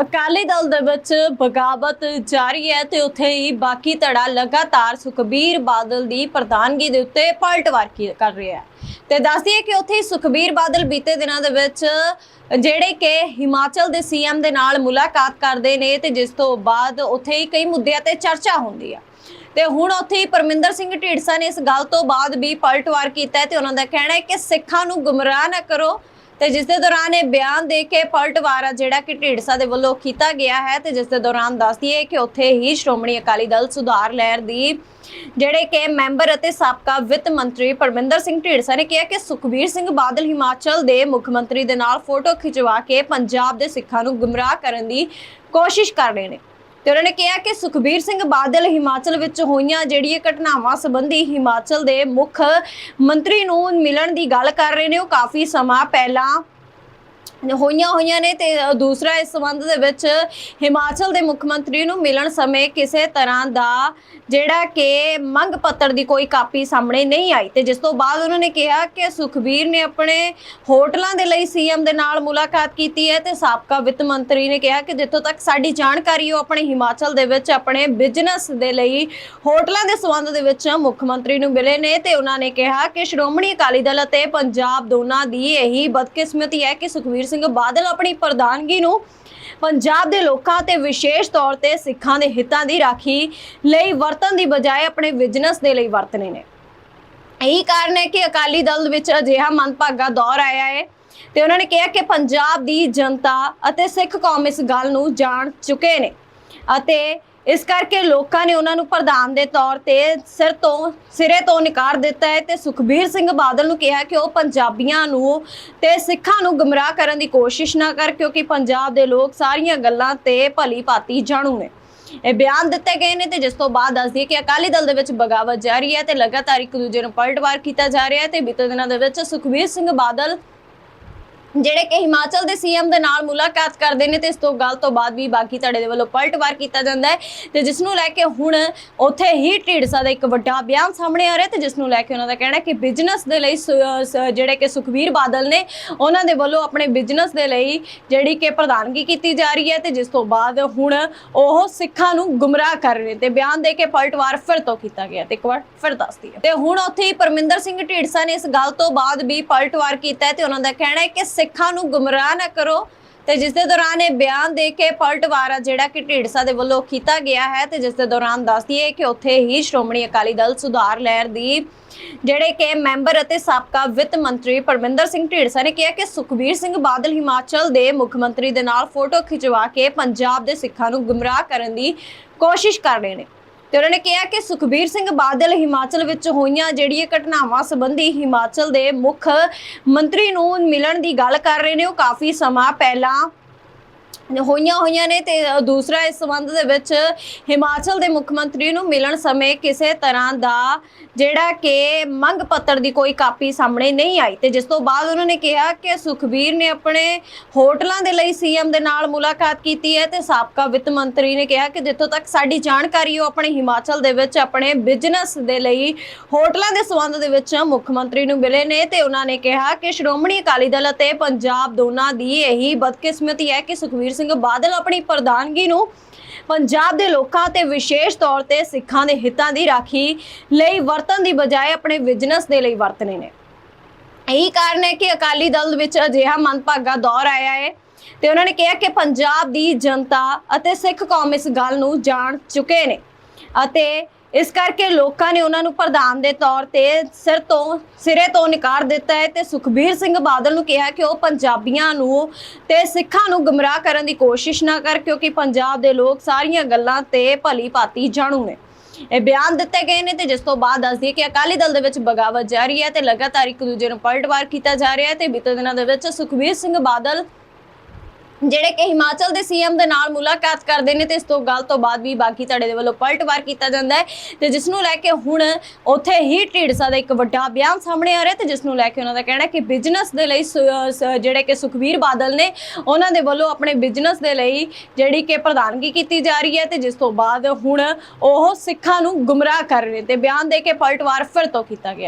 ਅਕਾਲੀ ਦਲ ਦੇ ਵਿੱਚ ਬਗਾਵਤ ਜਾਰੀ ਹੈ ਤੇ ਉੱਥੇ ਹੀ ਬਾਕੀ ਧੜਾ ਲਗਾਤਾਰ ਸੁਖਬੀਰ ਬਾਦਲ ਦੀ ਪ੍ਰਧਾਨਗੀ ਦੇ ਉੱਤੇ ਪਲਟਵਾਰ ਕੀ- ਕਰ ਰਿਹਾ ਹੈ। ਤੇ ਦੱਸਦੀਏ ਕਿ ਉੱਥੇ ਹੀ ਸੁਖਬੀਰ ਬਾਦਲ ਬੀਤੇ ਦਿਨਾਂ ਦੇ ਵਿੱਚ ਜਿਹੜੇ ਕਿ ਹਿਮਾਚਲ ਦੇ ਸੀਐਮ ਦੇ ਨਾਲ ਮੁਲਾਕਾਤ ਕਰਦੇ ਨੇ ਤੇ ਜਿਸ ਤੋਂ ਬਾਅਦ ਉੱਥੇ ਹੀ ਕਈ ਮੁੱਦਿਆਂ ਤੇ ਚਰਚਾ ਹੁੰਦੀ ਹੈ। ਤੇ ਹੁਣ ਉੱਥੇ ਹੀ ਪਰਮਿੰਦਰ ਸਿੰਘ ਢੀਂਡਸਾ ਨੇ ਇਸ ਗੱਲ ਤੋਂ ਬਾਅਦ ਵੀ ਪਲਟਵਾਰ ਕੀਤਾ ਹੈ ਤੇ ਉਹਨਾਂ ਦਾ ਕਹਿਣਾ ਹੈ ਕਿ ਸਿੱਖਾਂ ਨੂੰ ਗੁੰਮਰਾਹ ਨਾ ਕਰੋ ਤੇ ਜਿਸ ਦੇ ਦੌਰਾਨ ਇਹ ਬਿਆਨ ਦੇ ਕੇ ਪਲਟਵਾਰਾ ਜਿਹੜਾ ਕਿ ਢੀਂਡਸਾ ਦੇ ਵੱਲੋਂ ਕੀਤਾ ਗਿਆ ਹੈ ਤੇ ਜਿਸ ਦੇ ਦੌਰਾਨ ਦੱਸਦੀ ਹੈ ਕਿ ਉੱਥੇ ਹੀ ਸ਼੍ਰੋਮਣੀ ਅਕਾਲੀ ਦਲ ਸੁਧਾਰ ਲਹਿਰ ਦੀ ਜਿਹੜੇ ਕਿ ਮੈਂਬਰ ਅਤੇ ਸਾਬਕਾ ਵਿੱਤ ਮੰਤਰੀ ਪਰਮਿੰਦਰ ਸਿੰਘ ਢੀਂਡਸਾ ਨੇ ਕਿਹਾ ਕਿ ਸੁਖਬੀਰ ਸਿੰਘ ਬਾਦਲ ਹਿਮਾਚਲ ਦੇ ਮੁੱਖ ਮੰਤਰੀ ਦੇ ਨਾਲ ਫੋਟੋ ਖਿਚਵਾ ਕੇ ਪੰਜਾਬ ਦੇ ਸਿੱਖਾਂ ਨੂੰ ਗੁੰਮਰਾਹ ਕਰਨ ਦੀ ਕੋਸ਼ਿਸ਼ ਕਰ ਰਹੇ ਨੇ। ਤੇ ਉਹਨਾਂ ਨੇ ਕਿਹਾ ਕਿ ਸੁਖਬੀਰ ਸਿੰਘ ਬਾਦਲ ਹਿਮਾਚਲ ਵਿੱਚ ਹੋਈਆਂ ਜਿਹੜੀਆਂ ਘਟਨਾਵਾਂ ਸੰਬੰਧੀ ਹਿਮਾਚਲ ਦੇ ਮੁੱਖ ਮੰਤਰੀ ਨੂੰ ਮਿਲਣ ਦੀ ਗੱਲ ਕਰ ਰਹੇ ਨੇ। ਉਹ ਕਾਫੀ ਸਮਾਂ ਪਹਿਲਾਂ ਹੋਈਆਂ ਹੋਈਆਂ ਨੇ ਤੇ ਦੂਸਰਾ ਇਸ ਸੰਬੰਧ ਦੇ ਵਿੱਚ ਹਿਮਾਚਲ ਦੇ ਮੁੱਖ ਮੰਤਰੀ ਨੂੰ ਮਿਲਣ ਸਮੇਂ ਕਿਸੇ ਤਰ੍ਹਾਂ ਦਾ ਜਿਹੜਾ ਕਿ ਮੰਗ ਪੱਤਰ ਦੀ ਕੋਈ ਕਾਪੀ ਸਾਹਮਣੇ ਨਹੀਂ ਆਈ ਤੇ ਜਿਸ ਤੋਂ ਬਾਅਦ ਉਹਨਾਂ ਨੇ ਕਿਹਾ ਕਿ ਸੁਖਬੀਰ ਨੇ ਆਪਣੇ ਹੋਟਲਾਂ ਦੇ ਲਈ ਸੀਐਮ ਦੇ ਨਾਲ ਮੁਲਾਕਾਤ ਕੀਤੀ ਹੈ ਤੇ ਸਾਬਕਾ ਵਿੱਤ ਮੰਤਰੀ ਨੇ ਕਿਹਾ ਕਿ ਜਿੱਥੋਂ ਤੱਕ ਸਾਡੀ ਜਾਣਕਾਰੀ ਉਹ ਆਪਣੇ ਹਿਮਾਚਲ ਦੇ ਵਿੱਚ ਆਪਣੇ ਬਿਜ਼ਨਸ ਦੇ ਲਈ ਹੋਟਲਾਂ ਦੇ ਸੰਬੰਧ ਦੇ ਵਿੱਚ ਮੁੱਖ ਮੰਤਰੀ ਨੂੰ ਮਿਲੇ ਨੇ ਤੇ ਉਹਨਾਂ ਨੇ ਕਿਹਾ ਕਿ ਸ਼੍ਰੋਮਣੀ ਅਕਾਲੀ ਦਲ ਅਤੇ ਪੰਜਾਬ ਦੋਨਾਂ ਦੀ ਇਹੀ ਬਦਕਿਸਮਤੀ ਹੈ ਕਿ ਸੁਖਬੀਰ ਸਿੰਘ ਬਾਦਲ ਆਪਣੀ ਪ੍ਰਧਾਨਗੀ ਨੂੰ ਪੰਜਾਬ ਦੇ ਲੋਕਾਂ ਤੇ ਵਿਸ਼ੇਸ਼ ਤੌਰ ਤੇ ਸਿੱਖਾਂ ਦੇ ਹਿੱਤਾਂ ਦੀ ਰਾਖੀ ਲਈ ਵਰਤਣ ਦੀ ਬਜਾਏ ਆਪਣੇ ਬਿਜ਼ਨਸ ਦੇ ਲਈ ਵਰਤਨੇ ਨੇ। ਇਹੀ ਕਾਰਨ ਹੈ ਕਿ ਅਕਾਲੀ ਦਲ ਵਿੱਚ ਅਜਿਹਾ ਮੰਦਭਾਗਾ ਦੌਰ ਆਇਆ ਹੈ ਤੇ ਉਹਨਾਂ ਨੇ ਕਿਹਾ ਕਿ ਪੰਜਾਬ ਦੀ ਜਨਤਾ ਅਤੇ ਸਿੱਖ ਕੌਮ ਇਸ ਗੱਲ ਨੂੰ ਜਾਣ ਚੁੱਕੇ ਨੇ ਅਤੇ ਇਸ ਕਰਕੇ ਲੋਕਾਂ ਨੇ ਉਹਨਾਂ ਨੂੰ ਪ੍ਰਧਾਨ ਦੇ ਤੌਰ ਤੇ ਸਿਰ ਤੋਂ, ਸਿਰੇ ਤੋਂ ਨਿਕਾਰ ਦਿੱਤਾ ਹੈ ਤੇ ਸੁਖਬੀਰ ਸਿੰਘ ਬਾਦਲ ਨੂੰ ਕਿਹਾ ਕਿ ਉਹ ਪੰਜਾਬੀਆਂ ਨੂੰ ਤੇ ਸਿੱਖਾਂ ਨੂੰ ਗੁੰਮਰਾਹ ਕਰਨ ਦੀ ਕੋਸ਼ਿਸ਼ ਨਾ ਕਰ, ਕਿਉਂਕਿ ਪੰਜਾਬ ਦੇ ਲੋਕ ਸਾਰੀਆਂ ਗੱਲਾਂ ਤੇ ਭਲੀ ਭਾਤੀ ਜਾਣੂ ਨੇ। ਇਹ ਬਿਆਨ ਦਿੱਤੇ ਗਏ ਨੇ ਤੇ ਜਿਸ ਤੋਂ ਬਾਅਦ ਦੱਸਦੀ ਹੈ ਕਿ ਅਕਾਲੀ ਦਲ ਦੇ ਵਿੱਚ ਬਗਾਵਤ ਜਾਰੀ ਹੈ ਤੇ ਲਗਾਤਾਰ ਇੱਕ ਦੂਜੇ ਨੂੰ ਪਲਟਵਾਰ ਕੀਤਾ ਜਾ ਰਿਹਾ ਹੈ ਤੇ ਬੀਤੇ ਦਿਨਾਂ ਦੇ ਵਿੱਚ ਸੁਖਬੀਰ ਸਿੰਘ ਬਾਦਲ ਜਿਹੜੇ ਕਿ ਹਿਮਾਚਲ ਦੇ ਸੀਐਮ ਦੇ ਨਾਲ ਮੁਲਾਕਾਤ ਕਰਦੇ ਨੇ ਤੇ ਇਸ ਤੋਂ ਗੱਲ ਤੋਂ ਬਾਅਦ ਵੀ ਬਾਕੀ ਧੜੇ ਦੇ ਵੱਲੋਂ ਪਲਟਵਾਰ ਕੀਤਾ ਜਾਂਦਾ ਹੈ ਤੇ ਜਿਸ ਨੂੰ ਲੈ ਕੇ ਹੁਣ ਉੱਥੇ ਹੀ ਢੀਂਡਸਾ ਦਾ ਇੱਕ ਵੱਡਾ ਬਿਆਨ ਸਾਹਮਣੇ ਆ ਰਿਹਾ ਤੇ ਜਿਸ ਨੂੰ ਲੈ ਕੇ ਉਹਨਾਂ ਦਾ ਕਹਿਣਾ ਕਿ ਬਿਜ਼ਨਸ ਦੇ ਲਈ ਜਿਹੜੇ ਕਿ ਸੁਖਬੀਰ ਬਾਦਲ ਨੇ ਉਹਨਾਂ ਦੇ ਵੱਲੋਂ ਆਪਣੇ ਬਿਜ਼ਨਸ ਦੇ ਲਈ ਜਿਹੜੀ ਕਿ ਪ੍ਰਧਾਨਗੀ ਕੀਤੀ ਜਾ ਰਹੀ ਹੈ ਤੇ ਜਿਸ ਤੋਂ ਬਾਅਦ ਹੁਣ ਉਹ ਸਿੱਖਾਂ ਨੂੰ ਗੁੰਮਰਾਹ ਕਰ ਰਹੇ ਨੇ ਤੇ ਬਿਆਨ ਦੇ ਕੇ ਪਲਟਵਾਰ ਫਿਰ ਤੋਂ ਕੀਤਾ ਗਿਆ ਤੇ ਇੱਕ ਵਾਰ ਫਿਰ ਦੱਸਦੀ ਹੈ। ਤੇ ਹੁਣ ਉੱਥੇ ਹੀ ਪਰਮਿੰਦਰ ਸਿੰਘ ਢੀੜਸਾ ਨੇ ਇਸ ਗੱਲ ਤੋਂ ਬਾਅਦ ਵੀ ਪਲਟਵਾਰ ਕੀਤਾ ਤੇ ਉਹਨਾਂ ਦਾ ਕਹਿਣਾ ਹੈ ਕਿ ਸਿੱਖਾਂ ਨੂੰ ਗੁੰਮਰਾਹ ਨਾ ਕਰੋ ਤੇ ਜਿਸ ਦੇ ਦੌਰਾਨ ਇਹ ਬਿਆਨ ਦੇ ਕੇ ਪਲਟਵਾਰ ਜਿਹੜਾ ਕਿ ਢੀਂਡਸਾ ਦੇ ਵੱਲੋਂ ਕੀਤਾ ਗਿਆ ਹੈ ਤੇ ਜਿਸ ਦੇ ਦੌਰਾਨ ਦੱਸਦੀ ਹੈ ਕਿ ਉੱਥੇ ਹੀ ਸ਼੍ਰੋਮਣੀ ਅਕਾਲੀ ਦਲ ਸੁਧਾਰ ਲਹਿਰ ਦੀ ਜਿਹੜੇ ਕਿ ਮੈਂਬਰ ਅਤੇ ਸਾਬਕਾ ਵਿੱਤ ਮੰਤਰੀ ਪਰਮਿੰਦਰ ਸਿੰਘ ਢੀਂਡਸਾ ਨੇ ਕਿਹਾ ਕਿ ਸੁਖਬੀਰ ਸਿੰਘ ਬਾਦਲ ਹਿਮਾਚਲ ਦੇ ਮੁੱਖ ਮੰਤਰੀ ਦੇ ਨਾਲ ਫੋਟੋ ਖਿਚਵਾ ਕੇ ਪੰਜਾਬ ਦੇ ਸਿੱਖਾਂ ਨੂੰ ਗੁੰਮਰਾਹ ਕਰਨ ਦੀ ਕੋਸ਼ਿਸ਼ ਕਰ ਰਹੇ ਨੇ। ਤੇ ਉਹਨਾਂ ਨੇ ਕਿਹਾ ਕਿ ਸੁਖਬੀਰ ਸਿੰਘ ਬਾਦਲ ਹਿਮਾਚਲ ਵਿੱਚ ਹੋਈਆਂ ਜਿਹੜੀਆਂ ਘਟਨਾਵਾਂ ਸੰਬੰਧੀ ਹਿਮਾਚਲ ਦੇ ਮੁੱਖ ਮੰਤਰੀ ਨੂੰ ਮਿਲਣ ਦੀ ਗੱਲ ਕਰ ਰਹੇ ਨੇ। ਉਹ ਕਾਫੀ ਸਮਾਂ ਪਹਿਲਾਂ ਹੋਈਆਂ ਹੋਈਆਂ ਨੇ ਤੇ ਦੂਸਰਾ ਇਸ ਸੰਬੰਧ ਦੇ ਵਿੱਚ ਹਿਮਾਚਲ ਦੇ ਮੁੱਖ ਮੰਤਰੀ ਨੂੰ ਮਿਲਣ ਸਮੇਂ ਕਿਸੇ ਤਰ੍ਹਾਂ ਦਾ ਜਿਹੜਾ ਕਿ ਮੰਗ ਪੱਤਰ ਦੀ ਕੋਈ ਕਾਪੀ ਸਾਹਮਣੇ ਨਹੀਂ ਆਈ ਤੇ ਜਿਸ ਤੋਂ ਬਾਅਦ ਉਹਨਾਂ ਨੇ ਕਿਹਾ ਕਿ ਸੁਖਬੀਰ ਨੇ ਆਪਣੇ ਹੋਟਲਾਂ ਦੇ ਲਈ ਸੀਐਮ ਦੇ ਨਾਲ ਮੁਲਾਕਾਤ ਕੀਤੀ ਹੈ ਤੇ ਸਾਬਕਾ ਵਿੱਤ ਮੰਤਰੀ ਨੇ ਕਿਹਾ ਕਿ ਜਿੱਥੋਂ ਤੱਕ ਸਾਡੀ ਜਾਣਕਾਰੀ ਉਹ ਆਪਣੇ ਹਿਮਾਚਲ ਦੇ ਵਿੱਚ ਆਪਣੇ ਬਿਜ਼ਨਸ ਦੇ ਲਈ ਹੋਟਲਾਂ ਦੇ ਸੰਬੰਧ ਦੇ ਵਿੱਚ ਮੁੱਖ ਮੰਤਰੀ ਨੂੰ ਮਿਲੇ ਨੇ ਤੇ ਉਹਨਾਂ ਨੇ ਕਿਹਾ ਕਿ ਸ਼੍ਰੋਮਣੀ ਅਕਾਲੀ ਦਲ ਅਤੇ ਪੰਜਾਬ ਦੋਨਾਂ ਦੀ ਇਹੀ ਬਦਕਿਸਮਤੀ ਹੈ ਕਿ ਸੁਖਬੀਰ ਸਿੰਘ ਬਾਦਲ ਆਪਣੀ ਪ੍ਰਧਾਨਗੀ ਨੂੰ ਪੰਜਾਬ ਦੇ ਲੋਕਾਂ ਤੇ ਵਿਸ਼ੇਸ਼ ਤੌਰ ਤੇ ਸਿੱਖਾਂ ਦੇ ਹਿੱਤਾਂ ਦੀ ਰਾਖੀ ਲਈ ਵਰਤਣ ਦੀ ਬਜਾਏ ਆਪਣੇ ਬਿਜ਼ਨਸ ਦੇ ਲਈ ਵਰਤਨੇ ਨੇ। ਇਹੀ ਕਾਰਨ ਹੈ ਕਿ ਅਕਾਲੀ ਦਲ ਵਿੱਚ ਅਜਿਹਾ ਮੰਦਭਾਗਾ ਦੌਰ ਆਇਆ ਹੈ ਤੇ ਉਹਨਾਂ ਨੇ ਕਿਹਾ ਕਿ ਪੰਜਾਬ ਦੀ ਜਨਤਾ ਅਤੇ ਸਿੱਖ ਕੌਮ ਇਸ ਗੱਲ ਨੂੰ ਜਾਣ ਚੁੱਕੇ ਨੇ ਅਤੇ ਇਸ ਕਰਕੇ ਲੋਕਾਂ ਨੇ ਉਹਨਾਂ ਨੂੰ ਪ੍ਰਧਾਨ ਦੇ ਤੌਰ ਤੇ ਸਿਰ ਤੋਂ, ਸਿਰੇ ਤੋਂ ਨਿਕਾਰ ਦਿੱਤਾ ਹੈ ਤੇ ਸੁਖਬੀਰ ਸਿੰਘ ਬਾਦਲ ਨੂੰ ਕਿਹਾ ਕਿ ਉਹ ਪੰਜਾਬੀਆਂ ਨੂੰ ਤੇ ਸਿੱਖਾਂ ਨੂੰ ਗੁੰਮਰਾਹ ਕਰਨ ਦੀ ਕੋਸ਼ਿਸ਼ ਨਾ ਕਰ, ਕਿਉਂਕਿ ਪੰਜਾਬ ਦੇ ਲੋਕ ਸਾਰੀਆਂ ਗੱਲਾਂ ਤੇ ਭਲੀ ਭਾਤੀ ਜਾਣੂ ਨੇ। ਇਹ ਬਿਆਨ ਦਿੱਤੇ ਗਏ ਨੇ ਤੇ ਜਿਸ ਤੋਂ ਬਾਅਦ ਦੱਸਦੀ ਹੈ ਕਿ ਅਕਾਲੀ ਦਲ ਦੇ ਵਿੱਚ ਬਗਾਵਤ ਜਾਰੀ ਹੈ ਤੇ ਲਗਾਤਾਰ ਇੱਕ ਦੂਜੇ ਨੂੰ ਪਲਟਵਾਰ ਕੀਤਾ ਜਾ ਰਿਹਾ ਹੈ ਤੇ ਬੀਤੇ ਦਿਨਾਂ ਦੇ ਵਿੱਚ ਸੁਖਬੀਰ ਸਿੰਘ ਬਾਦਲ ਜਿਹੜੇ ਕਿ ਹਿਮਾਚਲ ਦੇ ਸੀਐਮ ਦੇ ਨਾਲ ਮੁਲਾਕਾਤ ਕਰਦੇ ਨੇ ਤੇ ਇਸ ਤੋਂ ਗੱਲ ਤੋਂ ਬਾਅਦ ਵੀ ਬਾਕੀ ਧੜੇ ਦੇ ਵੱਲੋਂ ਪਲਟਵਾਰ ਕੀਤਾ ਜਾਂਦਾ ਹੈ ਤੇ ਜਿਸ ਨੂੰ ਲੈ ਕੇ ਹੁਣ ਉੱਥੇ ਹੀ ਢੀਂਡਸਾ ਦਾ ਇੱਕ ਵੱਡਾ ਬਿਆਨ ਸਾਹਮਣੇ ਆ ਰਿਹਾ ਤੇ ਜਿਸ ਨੂੰ ਲੈ ਕੇ ਉਹਨਾਂ ਦਾ ਕਹਿਣਾ ਕਿ ਬਿਜ਼ਨਸ ਦੇ ਲਈ ਸੁ- ਜਿਹੜੇ ਕਿ ਸੁਖਬੀਰ ਬਾਦਲ ਨੇ ਉਹਨਾਂ ਦੇ ਵੱਲੋਂ ਆਪਣੇ ਬਿਜ਼ਨਸ ਦੇ ਲਈ ਜਿਹੜੀ ਕਿ ਪ੍ਰਧਾਨਗੀ ਕੀਤੀ ਜਾ ਰਹੀ ਹੈ ਤੇ ਜਿਸ ਤੋਂ ਬਾਅਦ ਹੁਣ ਉਹ ਸਿੱਖਾਂ ਨੂੰ ਗੁੰਮਰਾਹ ਕਰ ਰਹੇ ਨੇ ਤੇ ਬਿਆਨ ਦੇ ਕੇ ਪਲਟਵਾਰ ਫਿਰ ਤੋਂ ਕੀਤਾ ਗਿਆ।